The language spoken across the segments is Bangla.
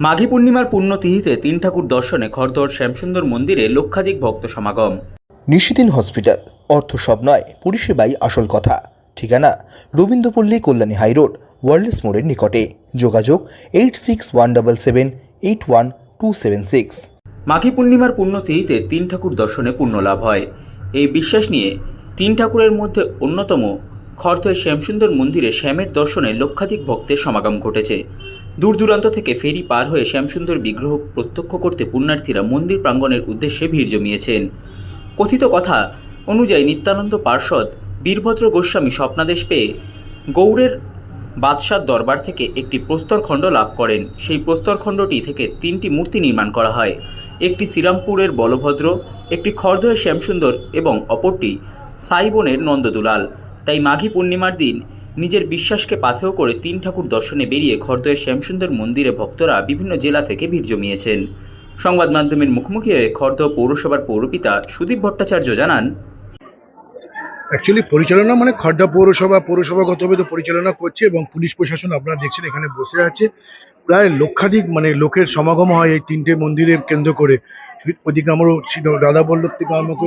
মাঘী পূর্ণিমার পুণ্যতিথিতে তিন ঠাকুর দর্শনে খরদর শ্যামসুন্দর মন্দিরে লক্ষাধিক ভক্ত সমাগম। নিশিদিন হসপিটাল অর্থ সব নয় পরিষেবাই আসল কথা। ঠিকানা রবীন্দ্রপল্লী কল্যাণী হাইরোড ওয়ার্ল্ডস মোড়ের নিকটে। যোগাযোগ eight six one double seven eight one two seven six. মাঘী পূর্ণিমার পুণ্যতিথিতে তিন ঠাকুর দর্শনে পুণ্য লাভ হয়। এই বিশ্বাস নিয়ে তিন ঠাকুরের মধ্যে অন্যতম খর্ধের শ্যামসুন্দর মন্দিরে শ্যামের দর্শনে লক্ষাধিক ভক্তের সমাগম ঘটেছে। দূর দূরান্ত থেকে ফেরি পার হয়ে শ্যামসুন্দর বিগ্রহ প্রত্যক্ষ করতে পুণ্যার্থীরা মন্দির প্রাঙ্গণের উদ্দেশ্যে ভিড় জমিয়েছেন। কথিত কথা অনুযায়ী নিত্যানন্দ পার্ষদ বীরভদ্র গোস্বামী স্বপ্নাদেশ পেয়ে গৌড়ের বাদশার দরবার থেকে একটি প্রস্তরখণ্ড লাভ করেন। সেই প্রস্তরখণ্ডটি থেকে তিনটি মূর্তি নির্মাণ করা হয়। একটি শ্রীরামপুরের বলভদ্র, একটি খর্দয়ের শ্যামসুন্দর এবং অপরটি সাইবনের নন্দদুলাল। তাই মাঘী পূর্ণিমার দিন নিজের বিশ্বাসকে পাথেয় করে তিন ঠাকুর দর্শনে বেরিয়ে খর্দয়ের শ্যামসুন্দর মন্দিরে ভক্তরা বিভিন্ন জেলা থেকে ভিড় জমিয়েছেন। সংবাদ মাধ্যমের মুখোমুখি হয়ে খর্দ পৌরসভার পৌরপিতা সুদীপ ভট্টাচার্য জানান অ্যাকচুয়ালি পরিচালনা মানে খড়দা পৌরসভা পৌরসভাগতভাবে তো পরিচালনা করছে এবং পুলিশ প্রশাসন আপনারা দেখছেন এখানে বসে আছে। প্রায় লক্ষাধিক মানে লোকের সমাগম হয় এই তিনটে মন্দিরে কেন্দ্র করে। ওদিকে আমারও রাধা বল্লভ থেকে আরম্ভ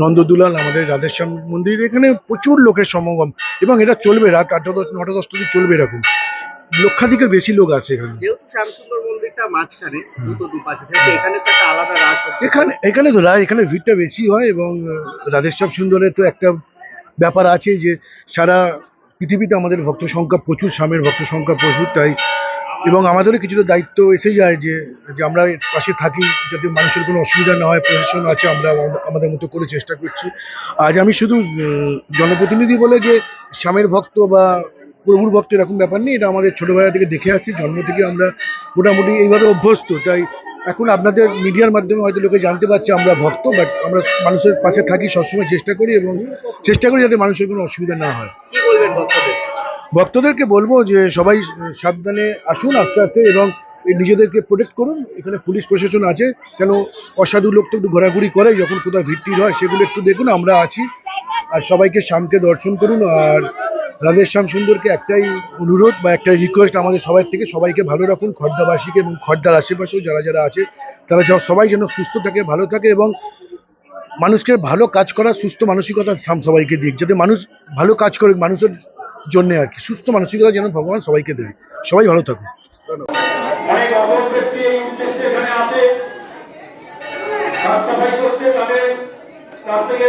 নন্দদুলাল, আমাদের রাধেশ্যাম মন্দির, এখানে প্রচুর লোকের সমাগম এবং এটা চলবে, রাত আটটা দশ, নটা দশটা চলবে এরকম। লক্ষাধিকের বেশি লোক আছে এখানে। যেহেতু শ্যামসুন্দর মন্দিরটা মাঝখানে দুটো দুপাশে থেকে এখানে তো একটা আলাদা রাস এখানে এখানে তো রায় এখানে ভিড়টা বেশি হয় এবং রাধেশ্যাম সুন্দরের তো একটা ব্যাপার আছে যে সারা পৃথিবীতে আমাদের ভক্ত সংখ্যা প্রচুর স্বামীর ভক্ত সংখ্যা প্রচুর তাই এবং আমাদেরও কিছুটা দায়িত্ব এসে যায় যে যে আমরা পাশে থাকি যাতে মানুষের কোনো অসুবিধা না হয় প্রশাসন আছে আমরা আমাদের মতো করে চেষ্টা করছি। আজ আমি শুধু জনপ্রতিনিধি বলে যে স্বামীর ভক্ত বা প্রভুর ভক্ত এরকম ব্যাপার নেই এটা আমাদের ছোটবেলা থেকে দেখে আসছি জন্ম থেকে আমরা মোটামুটি এইভাবে অভ্যস্ত তাই এখন আপনাদের মিডিয়ার মাধ্যমে হয়তো লোকে জানতে পারছে আমরা ভক্ত বাট আমরা মানুষের পাশে থাকি সবসময় চেষ্টা করি এবং চেষ্টা করি যাতে মানুষের কোনো অসুবিধা না হয়। ভক্তদের? ভক্তদেরকে বলব যে সবাই সাবধানে আসুন আস্তে আস্তে এবং নিজেদেরকে প্রোটেক্ট করুন এখানে পুলিশ প্রশাসন আছে কেন অসাধু লোক তো একটু ঘোরাঘুরি করে যখন কোথাও ভিড় হয় সেগুলো একটু দেখুন আমরা আছি। আর সবাইকে শ্যামকে দর্শন করুন আর রাধের শ্যাম সুন্দরকে একটাই অনুরোধ বা একটাই রিকোয়েস্ট আমাদের সবাই থেকে, সবাইকে ভালো রাখুন খর্দাবাসীকে এবং খর্দার আশেপাশেও যারা যারা আছে, তারা সবাই যেন সুস্থ থাকে, ভালো থাকে এবং মানুষকে ভালো কাজ করার সুস্থ মানসিকতা সাম সবাইকে দিক, যাতে মানুষ ভালো কাজ করে মানুষের জন্য আর কি। সুস্থ মানসিকতা যেন ভগবান সবাইকে দেয়। সবাই ভালো থাকুন তাদের তার থেকে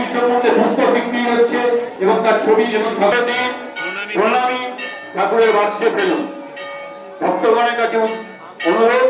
সম্বন্ধে পুস্তক বিক্রি হচ্ছে এবং তার ছবি যেমন ভারতে প্রণামী ঠাকুরের বাচ্চে পেল ভক্তগণের কাছে অনুরোধ।